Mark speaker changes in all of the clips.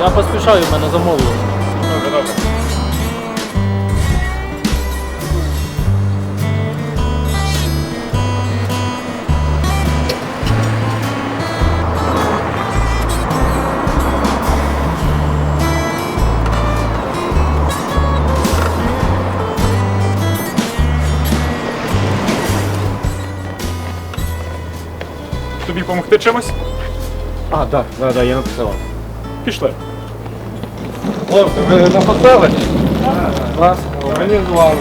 Speaker 1: Я поспішаю, в мене замовлення.
Speaker 2: Добре, добре. Тобі допомогти чимось?
Speaker 3: А, так, да, да, я написав.
Speaker 2: Пішли.
Speaker 3: Хлопці, ви на поселенні? Вас організували.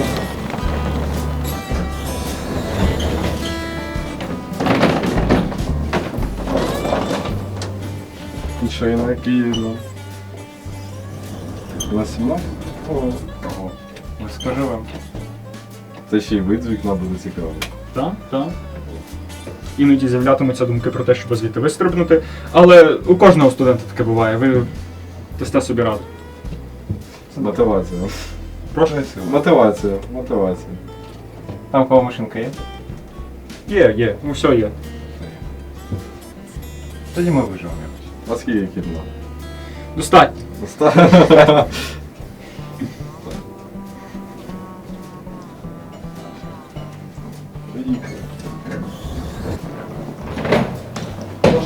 Speaker 3: І що, і на який ну? На 17? Ого.
Speaker 2: Ось скажи вам.
Speaker 3: Це ще й вид з вікна буде цікавий.
Speaker 2: Так, так. Іноді з'являтимуться думки про те, щоб звідти вистрибнути. Але у кожного студента таке буває. Ви дасте собі раду.
Speaker 3: Мотивація.
Speaker 2: Прошу.
Speaker 3: Мотивація, мотивація.
Speaker 4: Там кого машинка є?
Speaker 2: Є, є, ну все є.
Speaker 4: Тоді ми виживемо якось.
Speaker 3: А скільки кімнат?
Speaker 2: Достатньо.
Speaker 3: Ну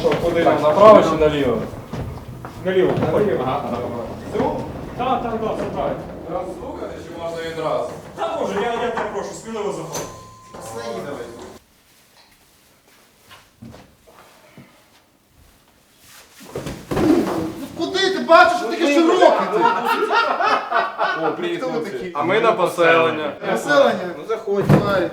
Speaker 3: що, куди нам, направо чи наліво?
Speaker 2: Наліво.
Speaker 3: Ага,
Speaker 2: Так, так, так, все правильно.
Speaker 3: Раз слухати, чи можна відразу?
Speaker 2: Та може, я, я тебе прошу, сміливо заходь.
Speaker 5: Куди ти бачиш, що таке широке ти?
Speaker 3: О, привіт, хлопці. А ми на поселення.
Speaker 5: Населення? Ну заходь, давай.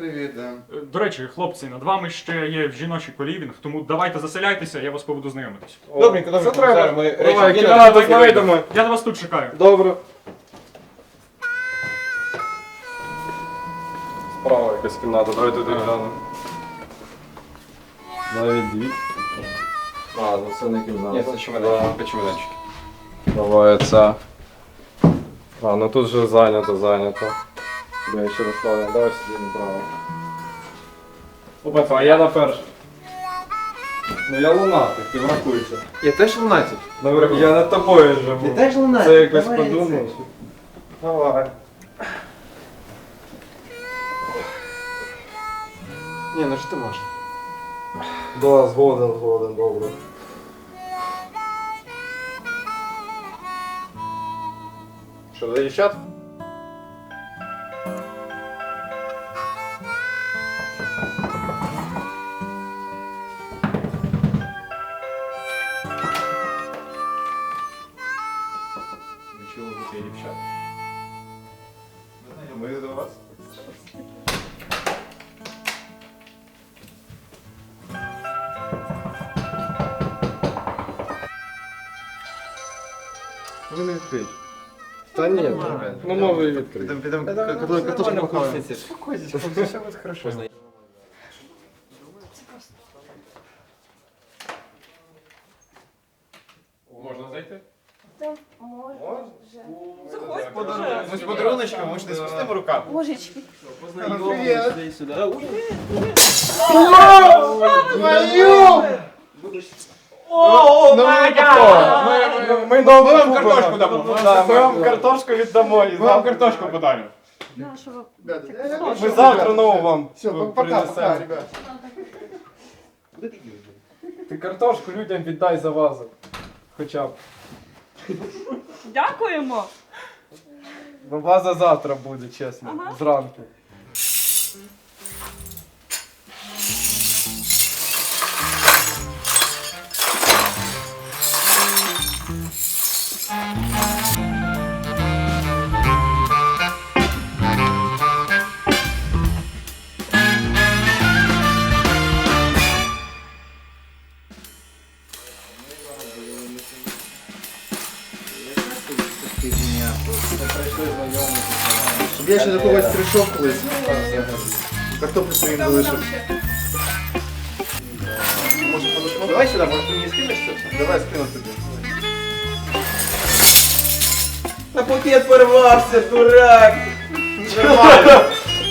Speaker 5: Привіт, Ден.
Speaker 2: До речі, хлопці, над вами ще є в жіночий колівінг, тому давайте заселяйтеся, я вас поведу знайомитись.
Speaker 4: Добренько,
Speaker 3: Це
Speaker 4: добренько.
Speaker 3: треба.
Speaker 4: Зараз ми речі
Speaker 3: Давай,
Speaker 4: кинемо,
Speaker 3: кімнату
Speaker 4: так і
Speaker 3: знайдемо.
Speaker 2: Я на вас тут чекаю.
Speaker 3: Добре. Справа якась кімната, давай туди глянемо. Навіть дві. А, ну це не кімната.
Speaker 4: Ні, це чемоданчики, це чемоданчики.
Speaker 3: Давай це. А, ну тут же зайнято, зайнято. Я ще раз ставлю. Давай сюди направо. Опа, а я на перший. Ну я лунатик, ти врахуйся.
Speaker 4: Я теж лунатик.
Speaker 3: Наверх, я над тобою живу.
Speaker 4: теж лунатик.
Speaker 3: Це якось подумав. Давай.
Speaker 4: Ні, ну що ти можеш?
Speaker 3: Да, згоден, згоден, добре.
Speaker 4: Що, до дівчат? Ви
Speaker 3: не відкрить. Та ні, ну новий відкрить.
Speaker 4: Підемо, картошку. Успокойтесь, все буде хорошо. Можна зайти? Ми з подаруночками, ми ж не спустимо руками.
Speaker 6: Божечки.
Speaker 5: Привіт.
Speaker 3: О, май Ми, ми нову
Speaker 4: вам картошку дамо.
Speaker 3: Да, Ми вам картошку віддамо. і
Speaker 4: Ми вам
Speaker 3: завтра-
Speaker 4: картошку подаримо.
Speaker 6: Нашого.
Speaker 3: Ми завтра нову вам
Speaker 5: Все, пока, пока,
Speaker 3: принесемо.
Speaker 5: ребят.
Speaker 3: Ти картошку людям віддай за вазу. Хоча б.
Speaker 6: Дякуємо.
Speaker 3: Ну ваза завтра буде, чесно. Зранку.
Speaker 5: Щоб я ще до когось прийшов колись. Картоплю своїм залишив.
Speaker 4: Давай сюди, може ти мені скинеш це?
Speaker 5: Давай скину тобі.
Speaker 4: На пакет порвався, дурак!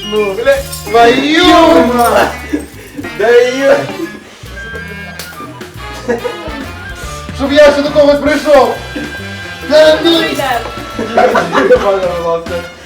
Speaker 5: Ну, бля, твою мать!
Speaker 4: Даю!
Speaker 5: Щоб я ще до когось прийшов! Да ну!
Speaker 3: Ваня, будь ласка.